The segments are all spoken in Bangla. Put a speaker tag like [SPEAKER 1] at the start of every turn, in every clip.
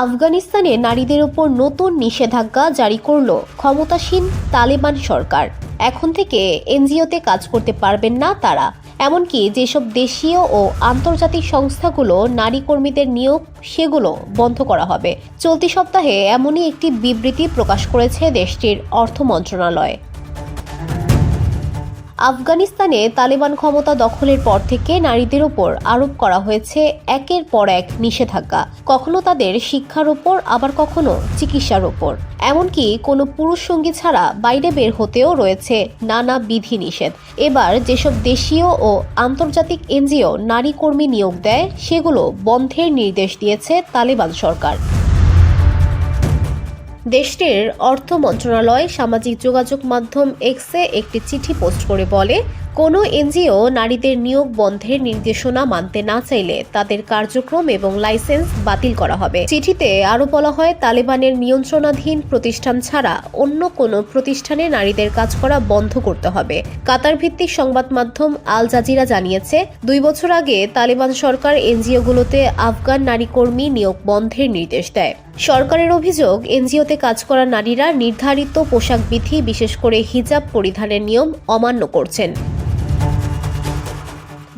[SPEAKER 1] আফগানিস্তানে নারীদের ওপর নতুন নিষেধাজ্ঞা জারি করল ক্ষমতাসীন তালেবান সরকার। এখন থেকে এনজিওতে কাজ করতে পারবেন না তারা। এমনকি যেসব দেশীয় ও আন্তর্জাতিক সংস্থাগুলো নারী কর্মীদের নিয়োগ, সেগুলো বন্ধ করা হবে। চলতি সপ্তাহে এমনই একটি বিবৃতি প্রকাশ করেছে দেশটির অর্থ মন্ত্রণালয়। আফগানিস্তানে তালেবান ক্ষমতা দখলের পর থেকে নারীদের ওপর আরোপ করা হয়েছে একের পর এক নিষেধাজ্ঞা। কখনো তাদের শিক্ষার ওপর, আবার কখনো চিকিৎসার ওপর। এমনকি কোনো পুরুষ সঙ্গী ছাড়া বাইরে বের হতেও রয়েছে নানা বিধি নিষেধ এবার যেসব দেশীয় ও আন্তর্জাতিক এনজিও নারী কর্মী নিয়োগ দেয়, সেগুলো বন্ধের নির্দেশ দিয়েছে তালেবান সরকার। দেশটির অর্থ মন্ত্রণালয় সামাজিক যোগাযোগ মাধ্যম এক্সে একটি চিঠি পোস্ট করে বলে, কোনো এনজিও নারীদের নিয়োগ বন্ধের নির্দেশনা মানতে না চাইলে তাদের কার্যক্রম এবং লাইসেন্স বাতিল করা হবে। চিঠিতে আরও বলা হয়, তালেবানের নিয়ন্ত্রণাধীন প্রতিষ্ঠান ছাড়া অন্য কোনো প্রতিষ্ঠানে নারীদের কাজ করা বন্ধ করতে হবে। কাতার ভিত্তিক সংবাদ মাধ্যম আল জাজিরা জানিয়েছে, দুই বছর আগে তালেবান সরকার এনজিওগুলোতে আফগান নারী কর্মী নিয়োগ বন্ধের নির্দেশ দেয়। সরকারের অভিযোগ, এনজিওতে কাজ করা নারীরা নির্ধারিত পোশাক বিধি, বিশেষ করে হিজাব পরিধানের নিয়ম অমান্য করছেন।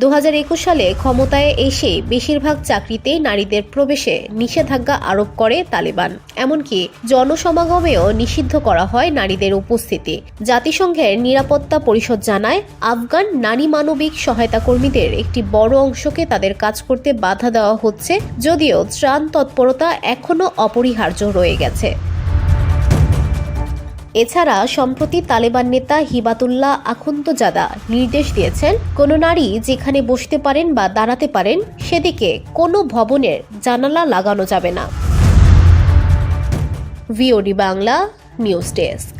[SPEAKER 1] দু হাজার একুশ সালে ক্ষমতায় এসে বেশিরভাগ চাকরিতেই নারীদের প্রবেশে নিষেধাজ্ঞা আরোপ করে তালেবান। এমনকি জনসমাগমেও নিষিদ্ধ করা হয় নারীদের উপস্থিতি। জাতিসংঘের নিরাপত্তা পরিষদ জানায়, আফগান নারী মানবিক সহায়তা কর্মীদের একটি বড় অংশকে তাদের কাজ করতে বাধা দেওয়া হচ্ছে, যদিও ত্রাণ তৎপরতা এখনও অপরিহার্য রয়ে গেছে। এছাড়া সম্প্রতি তালেবান নেতা হিবাতুল্লাহ আখুন্দজাদা নির্দেশ দিয়েছেন, কোনো নারী যেখানে বসতে পারেন বা দাঁড়াতে পারেন, সেদিকে কোনো ভবনের জানালা লাগানো যাবে না। VOD Bangla, news desk.